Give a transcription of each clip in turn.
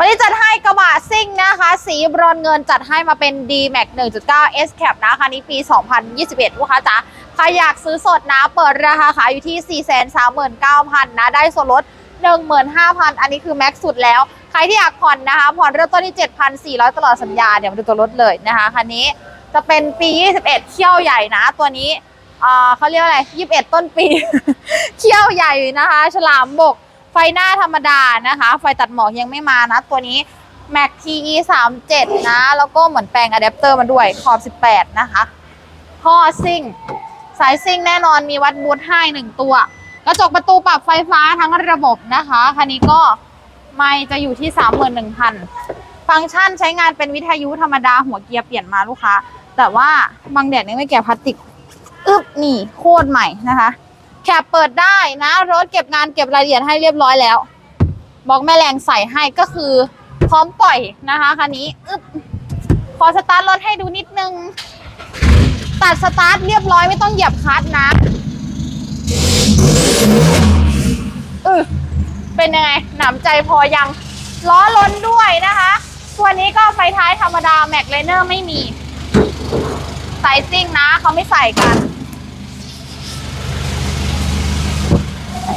วันนี้จัดให้กระบะซิ่งนะคะ สีบรอนเงินจัดให้มาเป็น D Max 1.9 S Cap นะคันนี้ปี 2021 ลูกค้าจ๋าใครอยากซื้อสดนะเปิดราคาขายอยู่ที่ 439,000นะได้ส่วนลด 15,000 อันนี้คือแม็กสุดแล้ว ใครที่อยากผ่อนนะคะ ผ่อนเริ่มต้นที่ 7,400 ตลอดสัญญา เดี๋ยวมาดูตัวรถเลยนะคะคันนี้จะเป็นปี 21 เขี้ยวใหญ่นะ ตัวนี้เขาเรียกว่าอะไร 21 ต้นปี เขี้ยวใหญ่นะคะ ฉลามบก ฟหน้าธรรมดานะคะ ไฟตัดหมอกยังไม่มานะ ตัวนี้ Mac TE 3 7นะ แล้วก็เหมือนแปลงอะแดปเตอร์มาด้วยขอบ 18 นะคะท่อซิ่ง สายซิ่งแน่นอนมีวัดบูทให้หนึ่งตัว กระจกประตูปรับไฟฟ้าทั้งระบบนะคะ คันนี้ก็ไม่จะอยู่ที่ 31,000 ฟังก์ชันใช้งานเป็นวิทยุธรรมดาหัวเกียร์เปลี่ยนมาลูกค้า แต่ว่าบางแดดนี่ไม่แกะพลาสติก อึบนี่โคตรใหม่นะคะ แคปเปิดได้นะ รถเก็บงานเก็บรายละเอียดให้เรียบร้อยแล้ว บอกแม่แรงใส่ให้ก็คือพร้อมปล่อยนะคะคันนี้อึบขอสตาร์ทรถให้ดูนิดนึง ตัดสตาร์ทเรียบร้อยไม่ต้องเหยียบคลัตช์นะอือเป็นยังไงหนำใจพอยัง ล้อล้นด้วยนะคะตัวนี้ก็ไฟท้ายธรรมดา แม็กเลเนอร์ไม่มี สายซิ่งนะ เขาไม่ใส่กัน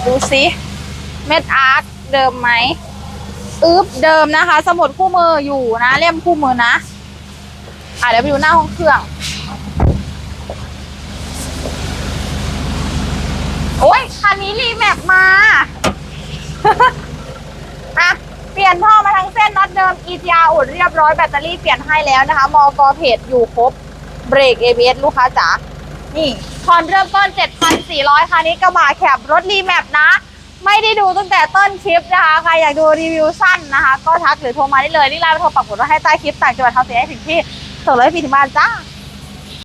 ดูสิเม็ดอาร์คเดิมไหมอึ๊บเดิมนะคะ สมุดคู่มืออยู่นะเล่มคู่มือนะ อะเดี๋ยวไปดูหน้าห้องเครื่อง โอ้ยคันนี้รีแมปมาอะเปลี่ยนท่อมาทั้งเส้นน็อตเดิม EGR อุดเรียบร้อยแบตเตอรี่เปลี่ยนให้แล้วนะคะ มอกเพจอยู่ครบ เบรก ABS ลูกค้าจ๋านี่ผ่อนเริ่มต้น 1,400คันนี้กระบะแคบรถรีแมปนะ ไม่ได้ดูตั้งแต่ต้นคลิปนะคะ ใครอยากดูรีวิวสั้นนะคะ ก็ทักหรือโทรมาได้เลย นี่ไลน์มาโทรปักหมุดไว้ให้ใต้คลิปต่างจังหวัดทำเสียให้ถึงที่ส่งเลยฟรีถึงบ้านจ้า